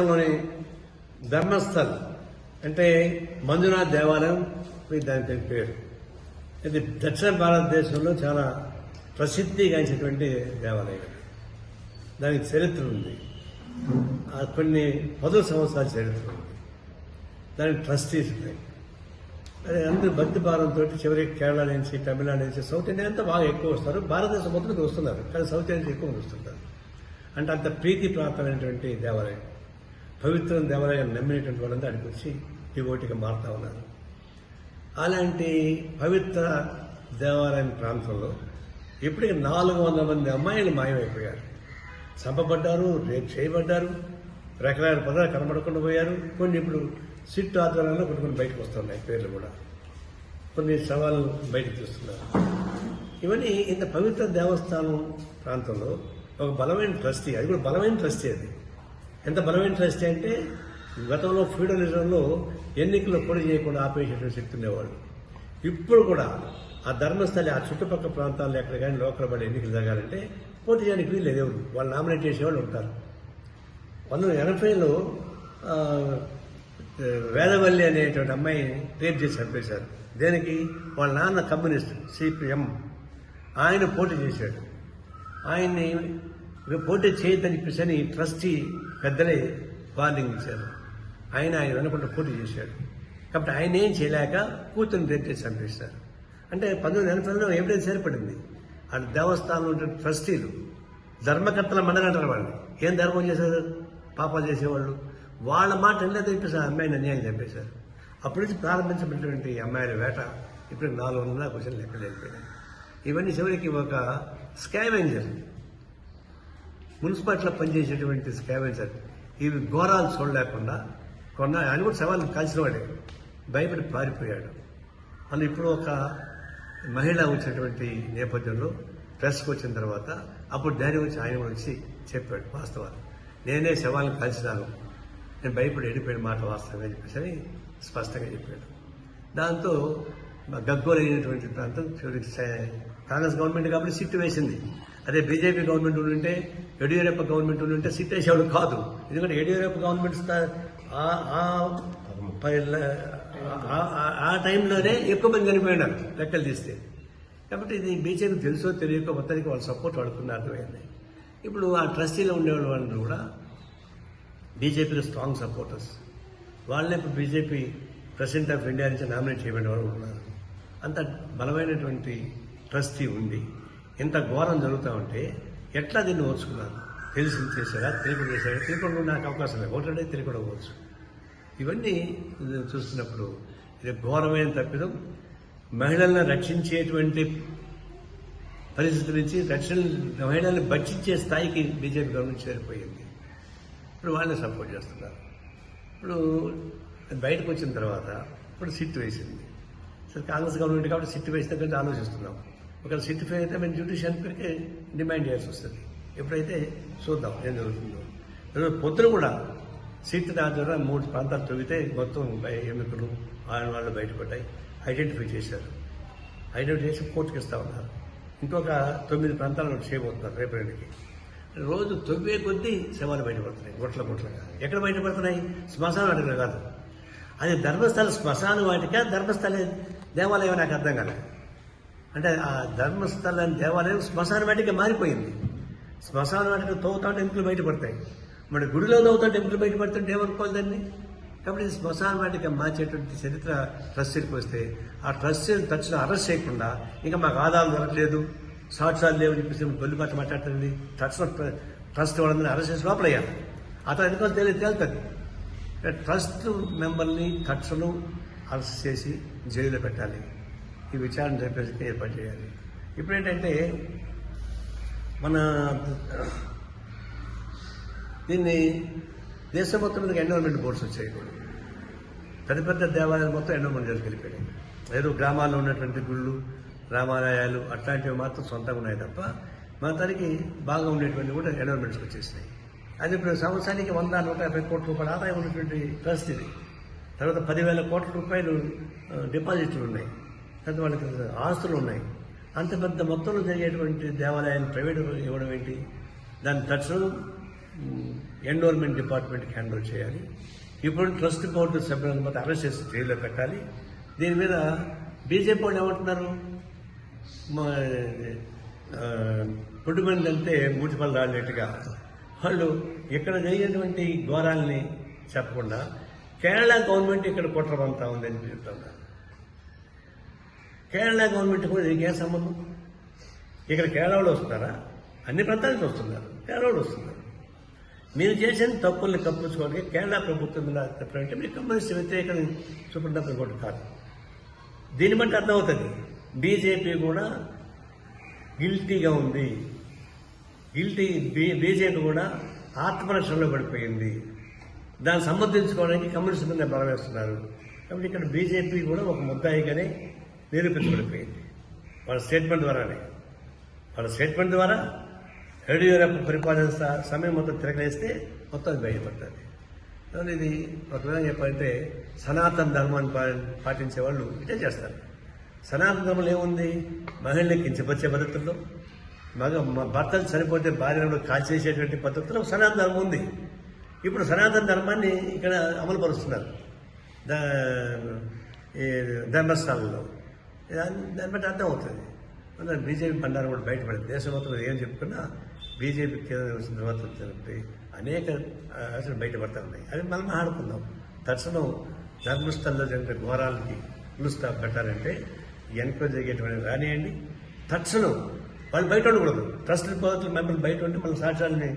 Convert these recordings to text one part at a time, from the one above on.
రాష్ట్రంలోని ధర్మస్థల్ అంటే మంజునాథ్ దేవాలయం దాని పేరు పేరు. ఇది దక్షిణ భారతదేశంలో చాలా ప్రసిద్ధిగాంచినటువంటి దేవాలయం. దానికి చరిత్ర ఉంది. కొన్ని పదో సంవత్సరాల చరిత్ర ఉంది. దానికి ట్రస్టీస్ ఉన్నాయి. అదే అందరూ భక్తి భారంతో చివరి కేరళ నుంచి తమిళనాడు నుంచి సౌత్ ఇండియా అంతా బాగా ఎక్కువ వస్తారు. భారతదేశం మొత్తం వస్తున్నారు. కానీ సౌత్ ఇండియా నుంచి ఎక్కువ వస్తుంటారు. అంటే అంత ప్రీతి ప్రాప్తమైనటువంటి దేవాలయం. పవిత్రం దేవాలయం నమ్మినటువంటి వాళ్ళంతా అక్కడికి వచ్చి డివోటిగా మారుతా ఉన్నారు. అలాంటి పవిత్ర దేవాలయం ప్రాంతంలో ఇప్పటికి నాలుగు వందల మంది అమ్మాయిలు మాయమైపోయారు. చంపబడ్డారు రేపు చేయబడ్డారు రకరకాల పదాలు కనబడకుండా పోయారు. కొన్ని ఇప్పుడు సిట్ ఆధ్వర్యంలో కొన్ని కొన్ని బయటకు వస్తున్నాయి పేర్లు కూడా. కొన్ని సవాళ్ళు బయటకు తీస్తున్నారు. ఇవన్నీ ఇంత పవిత్ర దేవస్థానం ప్రాంతంలో ఒక బలమైన ట్రస్టీ అది కూడా బలమైన ట్రస్టీ అది. ఎంత బలమైన ట్రస్ట్ అంటే గతంలో ఫ్యూడలిజంలో ఎన్నికలు పోటీ చేయకుండా ఆపేసేటువంటి శక్తి ఉండేవాళ్ళు. ఇప్పుడు కూడా ఆ ధర్మస్థలి ఆ చుట్టుపక్కల ప్రాంతాల్లో ఎక్కడ కానీ లోకల్ బడి ఎన్నికలు జరగాలంటే పోటీ చేయడానికి వీళ్ళు ఎవరు. వాళ్ళు నామినేట్ చేసేవాళ్ళు ఉంటారు. పంతొమ్మిది ఎనభైలో వేదవల్లి అనేటువంటి అమ్మాయి రేప్ చేసి చంపేశారు. దేనికి? వాళ్ళ నాన్న కమ్యూనిస్ట్ సిపిఎం. ఆయన పోటీ చేశాడు. ఆయన్ని పోటీ చేయొద్దని చెప్పేసి అని ట్రస్టీ పెద్దలే వార్నింగ్ ఇచ్చారు. ఆయన ఆయన వెనకుండా పోటీ చేశాడు. కాబట్టి ఆయన ఏం చేయలేక కూతురుని రేప్ చేసి చంపేశారు. అంటే పంతొమ్మిది ఎనభైలో ఎవిడెన్స్ ఏర్పడింది అంటే దేవస్థానంలో ఉండే ట్రస్టీలు ధర్మకర్తల మండలి అంటారు వాళ్ళు ఏం ధర్మం చేశారు? పాపాలు చేసేవాళ్ళు. వాళ్ళ మాట ఎలా చెప్పేసారు అమ్మాయిని అన్యాయం చంపేశారు. అప్పటి నుంచి ప్రారంభించబడినటువంటి అమ్మాయిల వేట ఇప్పుడు నాలుగు వందల క్వశ్చన్ లెక్కలేకపోయినాయి. ఇవన్నీ చివరికి ఒక స్కావెంజర్ మున్సిపాలిటీలో పనిచేసేటువంటి స్కావెంజర్ ఇవి ఘోరాలు చూడలేకుండా కొన్న ఆయన కూడా సవాళ్ళు కాల్చిన భయపడి పారిపోయాడు. అని ఇప్పుడు ఒక మహిళ వచ్చినటువంటి నేపథ్యంలో ప్రెస్కి వచ్చిన తర్వాత అప్పుడు ధైర్యం వచ్చి ఆయన కూడా వచ్చి చెప్పాడు వాస్తవాలు. నేనే శవాలను కలిసినాను నేను భయపడి వెళ్ళిపోయిన మాట వాస్తవమే అని చెప్పేసి అని స్పష్టంగా చెప్పాడు. దాంతో గగ్గోలు అయినటువంటి ప్రాంతం చివరికి కాంగ్రెస్ గవర్నమెంట్ కాబట్టి సిట్ వేసింది. అదే బీజేపీ గవర్నమెంట్ ఉంటే యడియూరప్ప గవర్నమెంట్ ఉంటే సిట్ వేసేవాడు కాదు. ఎందుకంటే యడియూరప్ప గవర్నమెంట్ ముప్పై ఆ- టైంలోనే ఎక్కువ మంది చనిపోయినారు లెక్కలు తీస్తే. కాబట్టి ఇది బీజేపీ తెలుసో తెలియక మొత్తానికి వాళ్ళు సపోర్ట్ వాడుకున్న అర్థమైంది. ఇప్పుడు ఆ ట్రస్టీలో ఉండేవాళ్ళు కూడా బీజేపీలో స్ట్రాంగ్ సపోర్టర్స్. వాళ్ళే ఇప్పుడు బీజేపీ ప్రెసిడెంట్ ఆఫ్ ఇండియా నుంచి నామినేట్ చేయబడిన వాళ్ళు ఉన్నారు. అంత బలమైనటువంటి ట్రస్టీ ఉంది ఇంత ఘోరం జరుగుతూ ఉంటే ఎట్లా దీన్ని ఓర్చుకున్నాను తెలిసి చేశారా? తెలియకుండా చేశారా? తెలియకుండా నాకు అవకాశం లేదు. ఒకటే తెలియకుండా పోవచ్చు. ఇవన్నీ చూస్తున్నప్పుడు ఇది ఘోరమైన తప్పిదం. మహిళలను రక్షించేటువంటి పరిస్థితి నుంచి రక్షణ మహిళల్ని భక్షించే స్థాయికి బీజేపీ గవర్నమెంట్ చేరిపోయింది. ఇప్పుడు వాళ్ళని సపోర్ట్ చేస్తున్నారు. ఇప్పుడు బయటకు వచ్చిన తర్వాత ఇప్పుడు సిట్ వేసింది. సరే కాంగ్రెస్ గవర్నమెంట్ కాబట్టి సిట్ వేసిన గురించి ఆలోచిస్తున్నాం. ఒకవేళ సిట్ అయితే మేము జ్యుడిషియల్ పేరుకే డిమాండ్ చేయాల్సి వస్తుంది. ఎప్పుడైతే చూద్దాం ఏం జరుగుతుందో. ఈరోజు పొద్దున కూడా సీట్ నా ద్వారా మూడు ప్రాంతాలు తొగితే మొత్తం ఎన్నికలు ఆయన వాళ్ళు బయటపడ్డాయి. ఐడెంటిఫై చేశారు. ఐడెంటిఫై చేసి కోర్టుకి ఇస్తా ఉన్నారు. ఇంకొక తొమ్మిది ప్రాంతాలను చేయబోతున్నారు రేపు రెండుకి రోజు తొవ్వే కొద్దీ శవాలు బయటపడుతున్నాయి గుట్ల గుట్లగా. ఎక్కడ బయటపడుతున్నాయి? శ్మశాన వాటికలు కాదు. అది ధర్మస్థల శ్మశాన వాటిక? ధర్మస్థల దేవాలయం నాకు అర్థం కాలేదు. అంటే ఆ ధర్మస్థలం దేవాలయం శ్మశాన వాటికి మారిపోయింది. శ్మశాన వాటికి తవ్వుతాంటే టెంపుల్ బయటపడతాయి మరి గుడిలో తవ్వుతాంటే టెంపుల్ బయటపడుతుంటే ఏమనుకోవాలి దాన్ని? కాబట్టి శ్మశాన వాటిక మార్చేటువంటి చరిత్ర ట్రస్టీకి వస్తే ఆ ట్రస్ట్ తక్షణ అరెస్ట్ చేయకుండా ఇంకా మాకు ఆదాలు దొరకలేదు సాక్ష్యాలు లేవు అని చెప్పేసి గొల్లిపాట మాట్లాడుతుంది. తక్షణ ట్రస్ట్ వాళ్ళందరినీ అరెస్ట్ చేసి లోపలయ్యాలి అతను ఎందుకో తెలియదు తేలుతుంది. ట్రస్ట్ మెంబర్ని తక్షణం అరెస్ట్ చేసి జైల్లో పెట్టాలి. ఈ విచారణ జరిపేసి ఏర్పాటు చేయాలి. ఇప్పుడు ఏంటంటే మన దీన్ని దేశం మొత్తం మీద ఎన్విరాన్మెంట్ బోర్డ్స్ వచ్చాయి ఇప్పుడు. పెద్ద పెద్ద దేవాలయాలు మొత్తం ఎన్విరాన్మెంట్ జోలికి వెళ్ళిపోయాయి ఏదో గ్రామాల్లో ఉన్నటువంటి గుళ్ళు రామాలయాలు అట్లాంటివి మాత్రం సొంతంగా ఉన్నాయి తప్ప మొత్తానికి బాగా ఉండేటువంటి కూడా ఎన్విరాన్మెంట్స్కి వచ్చేసినాయి. అది ఇప్పుడు సంవత్సరానికి వంద నూట యాభై కోట్ల రూపాయల ఆదాయం ఉన్నటువంటి పరిస్థితి. తర్వాత పదివేల కోట్ల రూపాయలు డిపాజిట్లు ఉన్నాయి. లేకపోతే వాళ్ళకి ఆస్తులు ఉన్నాయి. అంత పెద్ద మొత్తంలో జరిగేటువంటి దేవాలయాన్ని ప్రైవేట్ ఇవ్వడం ఏంటి? దాన్ని తక్షణం ఎండోర్మెంట్ డిపార్ట్మెంట్కి హ్యాండిల్ చేయాలి. ఇప్పుడు ట్రస్ట్ బోర్డు సభ్యులను మొత్తం అరెస్ట్ చేసి జైల్లో పెట్టాలి. దీని మీద బీజేపీ వాళ్ళు ఏమంటున్నారు? మా వెళ్తే మూటిపల్లి రాలేట్టుగా. వాళ్ళు ఇక్కడ జరిగినటువంటి ఘోరాల్ని చెప్పకుండా కేరళ గవర్నమెంట్ ఇక్కడ కుట్రమంతా ఉందని చెప్తున్నారు. కేరళ గవర్నమెంట్ కూడా దీనికి ఏం సంబంధం ఇక్కడ కేరళ వాళ్ళు వస్తున్నారా? అన్ని ప్రాంతాల నుంచి వస్తున్నారు కేరళ వాళ్ళు వస్తున్నారు. మీరు చేసిన తప్పుల్ని కప్పించుకోవడానికి కేరళ ప్రభుత్వం మీద తప్పులంటే మీరు కమ్యూనిస్ట్ వ్యతిరేకం చూపడం కూడా కాదు. దీన్ని బట్టి అర్థమవుతుంది. బీజేపీ కూడా గిల్టీగా ఉంది. గిల్టీ బీ బీజేపీ కూడా ఆత్మరక్షణలో పడిపోయింది. దాన్ని సమర్థించుకోవడానికి కమ్యూనిస్ట్ మీద బలవేస్తున్నారు కాబట్టి ఇక్కడ బీజేపీ కూడా ఒక ముద్దాయిగానే నిరూపించబడిపోయింది. వాళ్ళ స్టేట్మెంట్ ద్వారానే. వాళ్ళ స్టేట్మెంట్ ద్వారా యడియూరప్ప పరిపాలన సమయం మొత్తం తిరగలేస్తే మొత్తం అది బయటపడుతుంది కాబట్టి ఇది ఒక విధంగా చెప్పాలంటే సనాతన ధర్మాన్ని పా- పాటించే వాళ్ళు ఇదే చేస్తారు. సనాతన ధర్మంలో ఏముంది? మహిళల్ని కించపరిచే పద్ధతుల్లో మగ మ- భర్తలు చనిపోతే భార్యను కాల్చేసేటువంటి పద్ధతిలో సనాతన ధర్మం ఉంది. ఇప్పుడు సనాతన ధర్మాన్ని ఇక్కడ అమలు పరుస్తున్నారు ఈ ధర్మస్థానంలో దాన్ని దాన్ని బట్టి అర్థం అవుతుంది. మన బీజేపీ బండారం కూడా బయటపడింది. దేశం మొత్తం ఏం చెప్పుకున్నా బీజేపీ కేంద్రం వచ్చిన తర్వాత అనేక అసలు బయటపడతా ఉన్నాయి. అది మనం ఆడుకుందాం. తక్షణం ధర్మస్థల్లో జరిగిన ఘోరాలకి ఫుల్ స్టాప్ పెట్టాలంటే ఎంక్వైరీ జరిగేటువంటి రానియండి. తక్షణం వాళ్ళు బయట ఉండకూడదు. ట్రస్ట్ పద్ధతులు మెంబర్లు బయట ఉంటే మన సాక్ష్యాలని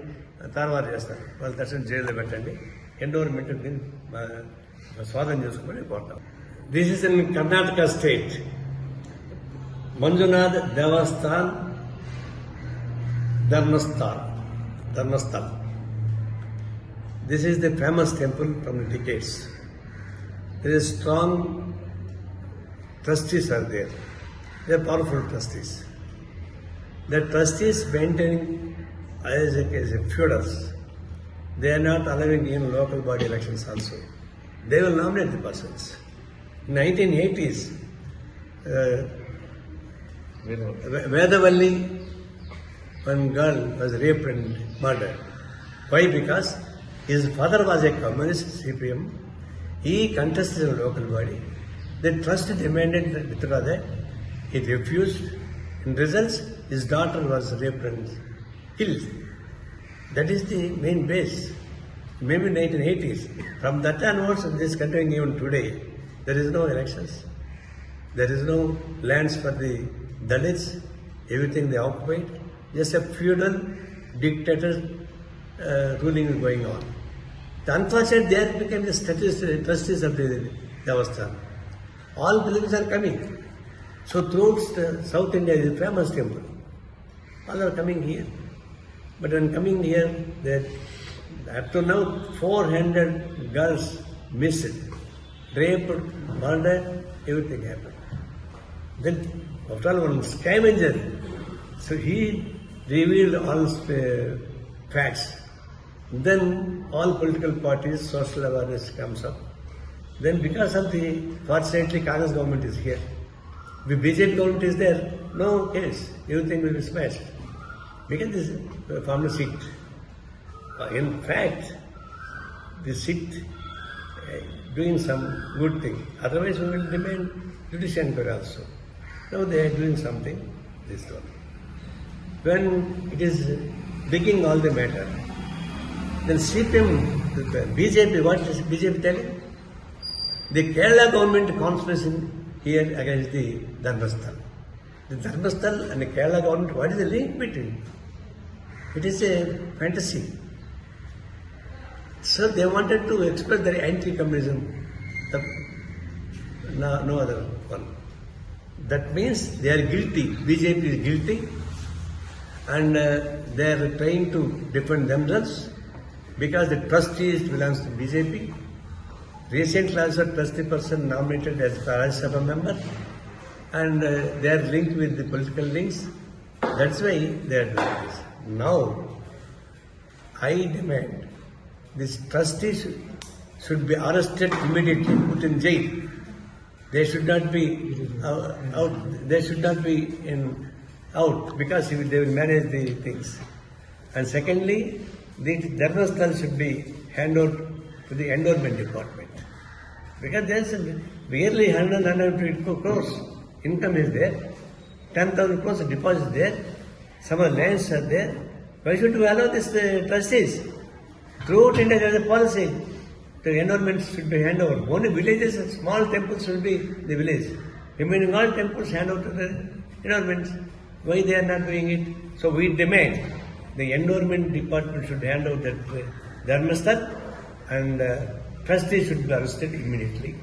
తారుమారు చేస్తారు. వాళ్ళు తక్షణం జైల్లో పెట్టండి. ఎండోర్మెంట్ స్వాధీనం చేసుకోమని కోరుతాం this is in Karnataka state Manjunath ದೇವಸ್ಥಾನ್ ಧರ್ಮಸ್ಥಾನ Dharmasthala this is the famous temple from decades there is strong trustees are there. They are powerful trustees. The trustees maintaining as a, as a feudals. They are not allowing in local body elections also. They will nominate the persons. 1980s, Ve- Vedavalli, one girl was raped and murdered. Why? Because his father was a communist CPM. He contested a local body. The trust demanded that. He refused. In results, his daughter was raped and killed. That is the main base. Maybe 1980s. From that onwards, this continuing even today. There is no elections. There is no lands for the Dalits. Everything they occupied. Just a feudal dictator uh, ruling is going on. The unfortunate they have become the status, trustees of the Devasthan. All pilgrims are coming. So throughout South India is a famous temple. All are coming here. But when coming here, that up to now 400 girls missed, raped, murdered, everything happened. Then after all one scavenger, so he revealed all uh, facts. Then all political parties, social awareness comes up. Then because of the, fortunately Congress government is here. The BJP government is there, no case, everything will be smashed. Because this uh, form a seat. Uh, In fact, the seat uh, doing some good thing. Otherwise we will demand judicial also. They are doing something, this one. When it is digging all the matter, then CPM, BJP, what is BJP telling? The Kerala government conspiracy here against the Dharmasthal. The Dharmasthal and the Kerala government, what is the link between? It is a fantasy. So they wanted to express their anti-communism. No, no other one. That means they are guilty. BJP is guilty, and uh, they are trying to defend themselves because the trustees belongs to BJP. Recently also trustee person nominated as Rajya Sabha member and uh, they are linked with the political links. That's why they are doing this. Now, I demand these trustees should be arrested immediately, put in jail. They should not be uh, out. They should not be in out because they will manage the things. And secondly, the Dharmasthal should be handed over to the endowment department. Because there's a barely 100, 150 crores income is there, 10,000 crores deposit deposits there, some lands are there. Why should we allow this uh, trustees? Throughout India there is a policy. The endowments should be handed over. Only villages and small temples should be the village. Remaining all temples hand over to the endowments. Why they are not doing it? So we demand the endowment department should hand over that uh, Dharmasthal and uh, trustees should be arrested immediately.